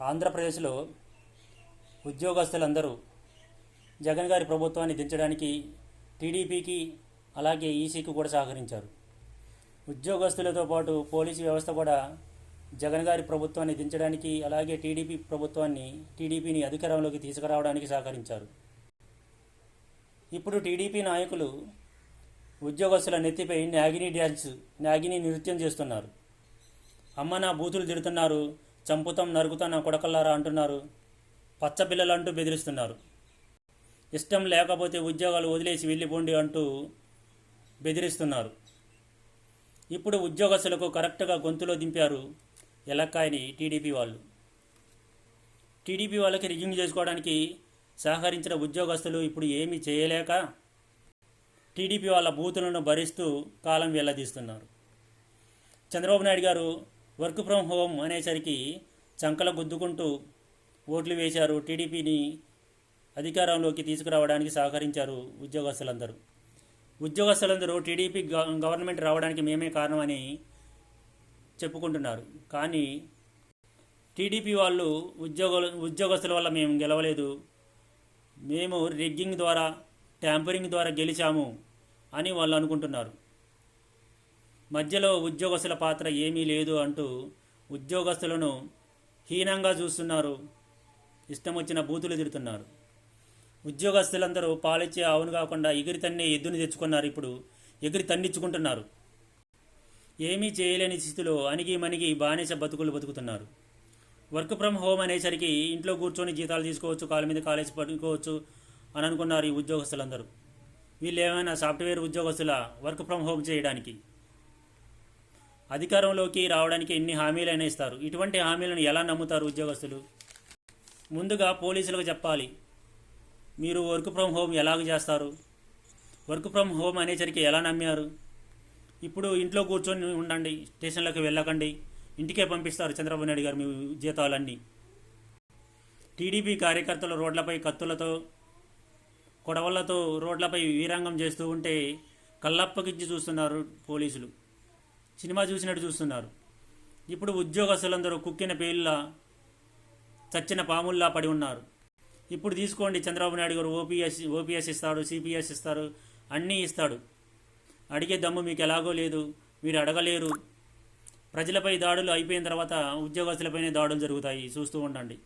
ఆంధ్రప్రదేశ్లో ఉద్యోగస్తులందరూ జగన్ గారి ప్రభుత్వాన్ని దించడానికి టీడీపీకి అలాగే ఈసీకి కూడా సహకరించారు. ఉద్యోగస్తులతో పాటు పోలీసు వ్యవస్థ కూడా జగన్ గారి ప్రభుత్వాన్ని దించడానికి అలాగే టీడీపీ ప్రభుత్వాన్ని టీడీపీని అధికారంలోకి తీసుకురావడానికి సహకరించారు. ఇప్పుడు టీడీపీ నాయకులు ఉద్యోగస్తుల నెత్తిపై నాగిని డ్యాన్స్ నాగిని నృత్యం చేస్తున్నారు. అమ్మ నా బూతులు తిడుతున్నారు. చంపుతాం నరుగుతాం నా కొడకల్లారా అంటున్నారు. పచ్చపిల్లలు అంటూ బెదిరిస్తున్నారు. ఇష్టం లేకపోతే ఉద్యోగాలు వదిలేసి వెళ్ళిపోండి అంటూ బెదిరిస్తున్నారు. ఇప్పుడు ఉద్యోగస్తులకు కరెక్ట్గా గొంతులో దింపారు ఎలక్కాయని టీడీపీ వాళ్ళు. టీడీపీ వాళ్ళకి రిజ్యూమ్ చేసుకోవడానికి సహకరించిన ఉద్యోగస్తులు ఇప్పుడు ఏమీ చేయలేక టీడీపీ వాళ్ళ బూతులను భరిస్తూ కాలం వెల్లదీస్తున్నారు చంద్రబాబు నాయుడు గారు వర్క్ ఫ్రమ్ హోమ్ అనేసరికి చంకల గుద్దుకుంటూ ఓట్లు వేశారు. టీడీపీని అధికారంలోకి తీసుకురావడానికి సహకరించారు ఉద్యోగస్తులందరూ. ఉద్యోగస్తులందరూ టీడీపీ గవర్నమెంట్ రావడానికి మేమే కారణమని చెప్పుకుంటున్నారు. కానీ టీడీపీ వాళ్ళు ఉద్యోగ ఉద్యోగస్తుల వల్ల మేము గెలవలేదు. మేము రిగ్గింగ్ ద్వారా ట్యాంపరింగ్ ద్వారా గెలిచాము అని వాళ్ళు అనుకుంటున్నారు. మధ్యలో ఉద్యోగస్తుల పాత్ర ఏమీ లేదు అంటూ ఉద్యోగస్తులను హీనంగా చూస్తున్నారు. ఇష్టం వచ్చిన బూతులు తిడుతున్నారు. ఉద్యోగస్తులందరూ పాలిచ్చే అవును కాకుండా ఎగిరి తన్నే ఎద్దుని తెచ్చుకున్నారు. ఇప్పుడు ఎగిరి తన్నిచ్చుకుంటున్నారు. ఏమీ చేయలేని స్థితిలో అణిగి మణిగి బానిస బతుకులు బతుకుతున్నారు. వర్క్ ఫ్రమ్ హోమ్ అనేసరికి ఇంట్లో కూర్చొని జీతాలు తీసుకోవచ్చు కాళ్ళ మీద కాలేజ్ పడుకోవచ్చు అని అనుకున్నారు ఈ ఉద్యోగస్తులందరూ. వీళ్ళు ఏమైనా సాఫ్ట్వేర్ ఉద్యోగస్తుల వర్క్ ఫ్రమ్ హోమ్ చేయడానికి? అధికారంలోకి రావడానికి ఎన్ని హామీలైనా ఇస్తారు. ఇటువంటి హామీలను ఎలా నమ్ముతారు ఉద్యోగస్తులు? ముందుగా పోలీసులకు చెప్పాలి. మీరు వర్క్ ఫ్రమ్ హోమ్ ఎలాగ చేస్తారు? వర్క్ ఫ్రమ్ హోమ్ అనేసరికి ఎలా నమ్మారు? ఇప్పుడు ఇంట్లో కూర్చొని ఉండండి స్టేషన్లకు వెళ్ళకండి ఇంటికే పంపిస్తారు చంద్రబాబు నాయుడు గారు మీ జీతాలన్నీ. టీడీపీ కార్యకర్తలు రోడ్లపై కత్తులతో కొడవళ్ళతో రోడ్లపై వీరంగం చేస్తూ ఉంటే కళ్ళప్పగించి చూస్తున్నారు పోలీసులు. సినిమా చూసినట్టు చూస్తున్నారు. ఇప్పుడు ఉద్యోగస్తులందరూ కుక్కిన పేలులా చచ్చిన పాముల్లా పడి ఉన్నారు. ఇప్పుడు తీసుకోండి చంద్రబాబు నాయుడు గారు ఓపీఎస్ ఓపీఎస్ ఇస్తాడు సిపిఎస్ ఇస్తారు అన్నీ ఇస్తాడు. అడిగే దమ్ము మీకు ఎలాగో లేదు మీరు అడగలేరు. ప్రజలపై దాడులు అయిపోయిన తర్వాత ఉద్యోగస్తులపైనే దాడులు జరుగుతాయి. చూస్తూ ఉండండి.